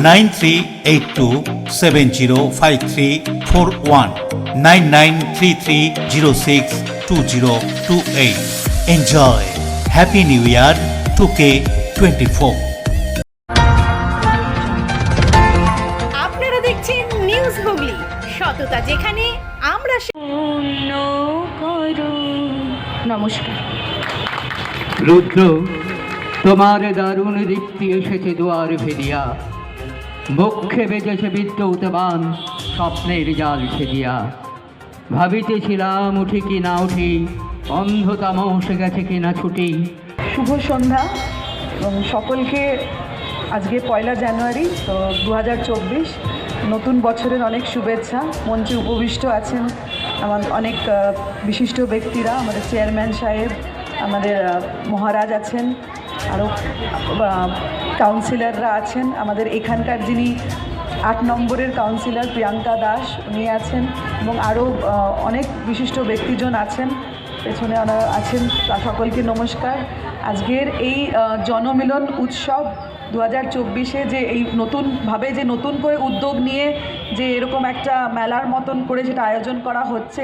nine three eight two seven zero five three four one nine nine three three zero six two zero two eight enjoy happy new year two twenty four আপনারা দেখছেন news Hooghly সততা যেখানে আমরা নমস্কার। রুদ্র তোমার দারুণ দীপ্তি এসেছে দুয়ার ফিরিয়া। বক্ষে বেজেছে বিদ্যুৎবান স্বপ্নের জাল সেদিয়া ভাবিতেছিলাম, উঠি কি না উঠি অন্ধতাম সে গেছে কি না ছুটি। শুভ সন্ধ্যা, এবং সকলকে আজকে পয়লা জানুয়ারি, তো দু হাজার চব্বিশ, নতুন বছরের অনেক শুভেচ্ছা। মঞ্চে উপবিষ্ট আছেন আমার অনেক বিশিষ্ট ব্যক্তিরা, আমাদের চেয়ারম্যান সাহেব, আমাদের মহারাজ আছেন আরও কাউন্সিলররা আছেন। আমাদের এখানকার যিনি আট নম্বরের কাউন্সিলর প্রিয়াঙ্কা দাস, উনি আছেন এবং আরও অনেক বিশিষ্ট ব্যক্তিজন আছেন। পেছনে ওনারা আছেন সকলকে নমস্কার। আজকের এই জনমিলন উৎসব দু হাজার চব্বিশে যে এই নতুনভাবে যে নতুন করে উদ্যোগ নিয়ে যে এরকম একটা মেলার মতন করে যেটা আয়োজন করা হচ্ছে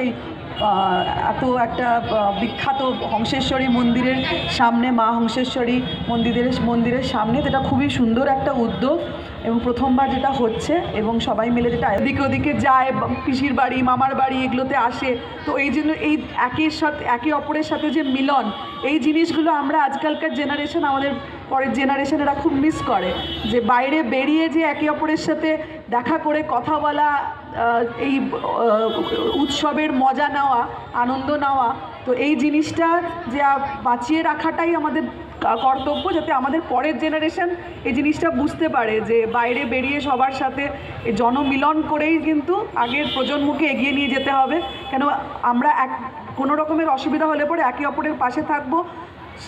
এত একটা বিখ্যাত হংসেশ্বরী মন্দিরের সামনে, মা হংসেশ্বরী মন্দিরের মন্দিরের সামনে, যেটা খুবই সুন্দর একটা উদ্যোগ। এবং প্রথমবার যেটা হচ্ছে, এবং সবাই মিলে যেটা এদিকে ওদিকে যায় পিসির বাড়ি, মামার বাড়ি এগুলোতে আসে। তো এই জন্য এই একের সাথে একে অপরের সাথে যে মিলন, এই জিনিসগুলো আমরা আজকালকার জেনারেশন আমাদের পরের জেনারেশন এরা খুব মিস করে যে বাইরে বেরিয়ে যে একে অপরের সাথে দেখা করে কথা বলা এই উৎসবের মজা নেওয়া, আনন্দ নেওয়া, তো এই জিনিসটা যে বাঁচিয়ে রাখাটাই আমাদের কর্তব্য যাতে আমাদের পরের জেনারেশন এই জিনিসটা বুঝতে পারে যে বাইরে বেরিয়ে সবার সাথে জনমিলন করেই কিন্তু আগের প্রজন্মকে এগিয়ে নিয়ে যেতে হবে। কেন আমরা এক, কোনো রকমের অসুবিধা হলে পরে একে অপরের পাশে থাকব।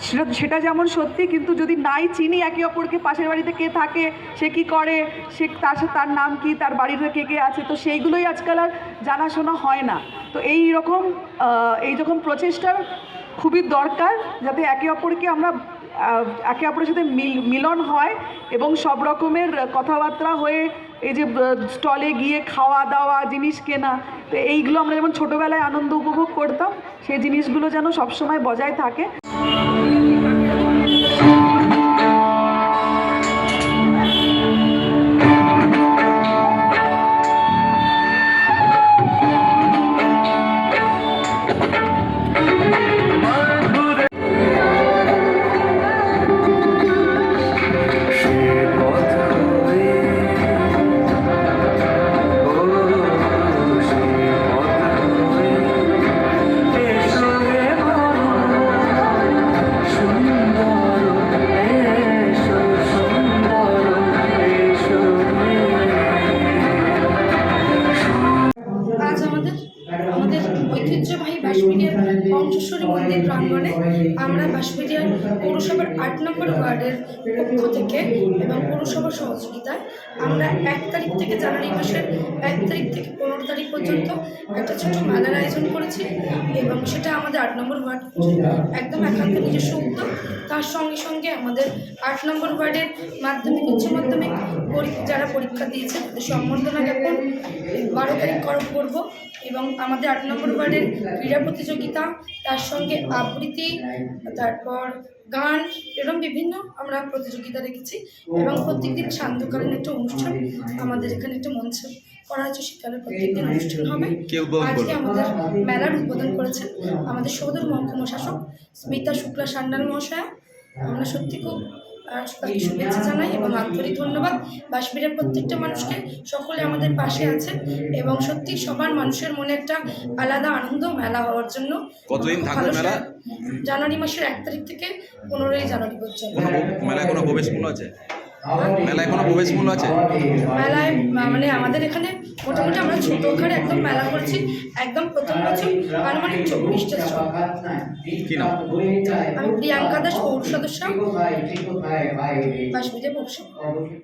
সেটা সেটা যেমন সত্যি, কিন্তু যদি নাই চিনি একে অপরকে, পাশের বাড়িতে কে থাকে, সে কি করে? সে তার তার নাম কি? তার বাড়িতে কে কে আছে? তো সেইগুলোই আজকাল আর জানাশোনা হয় না। তো এই রকম এই রকম প্রচেষ্টার খুবই দরকার, যাতে একে অপরকে আমরা একে অপরের সাথে মিল, মিলন হয় এবং সব রকমের কথাবার্তা হয়ে এই যে স্টলে গিয়ে খাওয়া দাওয়া জিনিস কেনা, তো এইগুলো আমরা যেমন ছোটোবেলায় আনন্দ উপভোগ করতাম, সেই জিনিসগুলো যেন সবসময় বজায় থাকে। ঐতিহ্যবাহী বাঁশবেড়িয়ার পঞ্চেশ্বরী মন্দির প্রাঙ্গণে আমরা বাঁশবেড়িয়ার পৌরসভার আট নম্বর ওয়ার্ডের পক্ষ থেকে এবং পৌরসভার সহযোগিতায় আমরা এক তারিখ থেকে জানুয়ারি মাসের এক তারিখ থেকে পনেরো তারিখ পর্যন্ত একটা ছোট মেলার আয়োজন করেছি এবং সেটা আমাদের আট নম্বর ওয়ার্ড একদম একান্ত নিজস্ব উদ্যোগ। তার সঙ্গে সঙ্গে আমাদের আট নম্বর ওয়ার্ডের মাধ্যমিক, উচ্চ মাধ্যমিক যারা পরীক্ষা দিয়েছে, তাদের সম্বর্ধনা জ্ঞাপন। বারো তারিখ কর- করব। এবং আমাদের আট নম্বর ওয়ার্ডের ক্রীড়া প্রতিযোগিতা তার সঙ্গে আবৃত্তি তারপর গান এরকম বিভিন্ন আমরা প্রতিযোগিতা রেখেছি এবং প্রত্যেকদিন সান্ধ্যকালীন একটা অনুষ্ঠান আমাদের এখানে একটা মঞ্চ করা হয়েছে শীতকালের প্রত্যেকদিন অনুষ্ঠান হবে। আজকে আমাদের মেলার উদ্বোধন করেছেন আমাদের সৌদর মহকুমা শাসক স্মিতা শুক্লা সান্যাল মহাশয়া। আমরা সত্যি খুব তাকে শুভেচ্ছা জানাই এবং আন্তরিক ধন্যবাদ। বাঁশবিড়ের প্রত্যেকটা মানুষকে সকলে আমাদের পাশে আছে এবং সত্যি সবার মানুষের মনে একটা আলাদা আনন্দ মেলা হওয়ার জন্য কতদিন থাকবে মেলা? জানুয়ারি মাসের এক তারিখ থেকে পনেরোই জানুয়ারি পর্যন্ত। মেলায় কোনো প্রবেশ মূল্য আছে? মেলায় কোনো প্রবেশ মূল্য আছে? মেলায় মানে আমাদের এখানে মোটামুটি আমরা ছোট ঘরে একদম মেলা করছি একদম প্রথম বছর আনুমানিক চব্বিশটা স্টল কি নাম? আমি প্রিয়াঙ্কা দাস পৌর সদস্য। বাসবিজে পৌরসভা